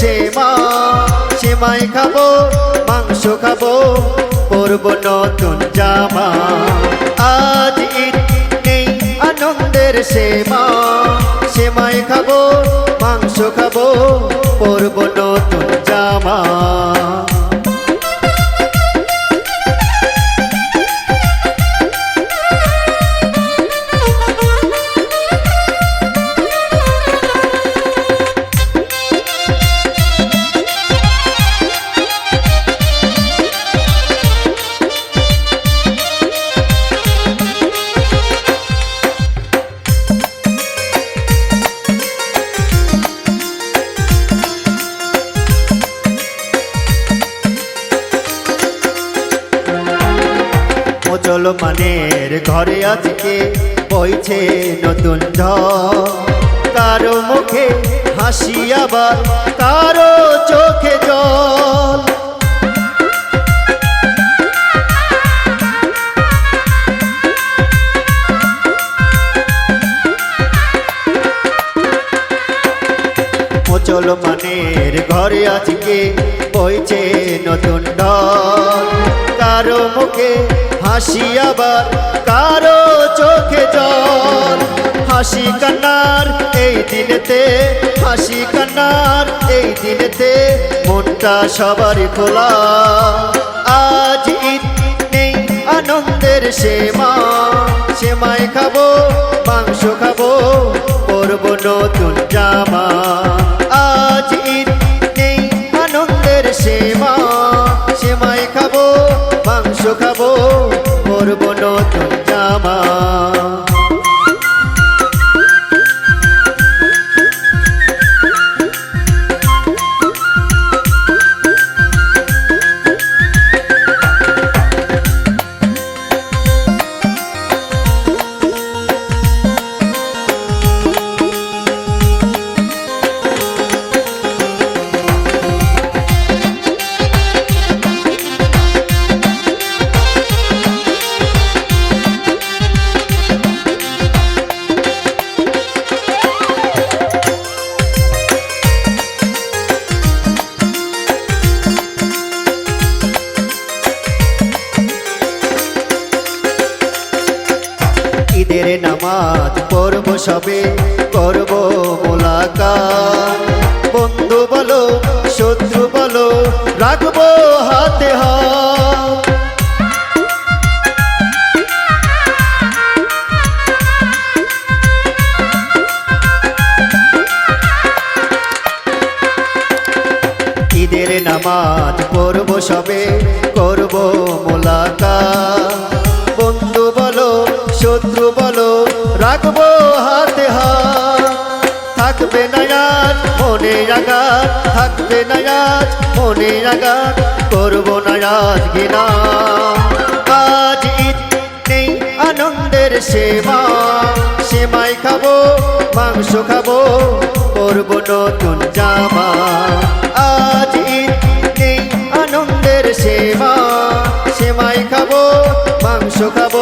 সেমা সেমাই খাব, মাংস খাব পরব নতুন জামা। আজ ঈদ নেই, আনন্দের সেমা সেমাই খাব মুসলমানের ঘরে আজকে বইছে নতুন কারও মুখে হাসি আবার, কারও চোখে জল। মুসলমানের ঘরে আজকে বইছে নতুন কারও মুখে হাসি আবার কারও চোখে জল। হাসি কান্নার এই দিনেতে, হাসি কান্নার এই দিনেতে মনটা সবার খোলা। আজ ঈদ নেই, আনন্দের সেমা। সেমাই খাব, মাংস খাব পরব নতুন জামা। আজ ঈদ নেই, আনন্দের সেমা। সেমাই খাব, মাংস খাব পরব নতুন জামা। ঈদের নামাজ পড়ব সবে করব মোলাকাত। বন্ধু বলো, শত্রু বলো, রাখব হাতে হাত। ঈদের নামাজ পড়ব সবে করব মোলাকাত। বন্ধু বলো শত্রু বলো, রাখব হাতে হাত। থাকবে নায়াজ মনে আঘাত থাকবে নায়াজ মনে আঘাত করব নায়াজ ঘিনা আজ ঈদ নেই, আনন্দের সেবা। সেমাই খাব, মাংস খাব, করব নতুন জামা। আজ ঈদ নেই, আনন্দের সেবা। সেমাই খাব, মাংস খাব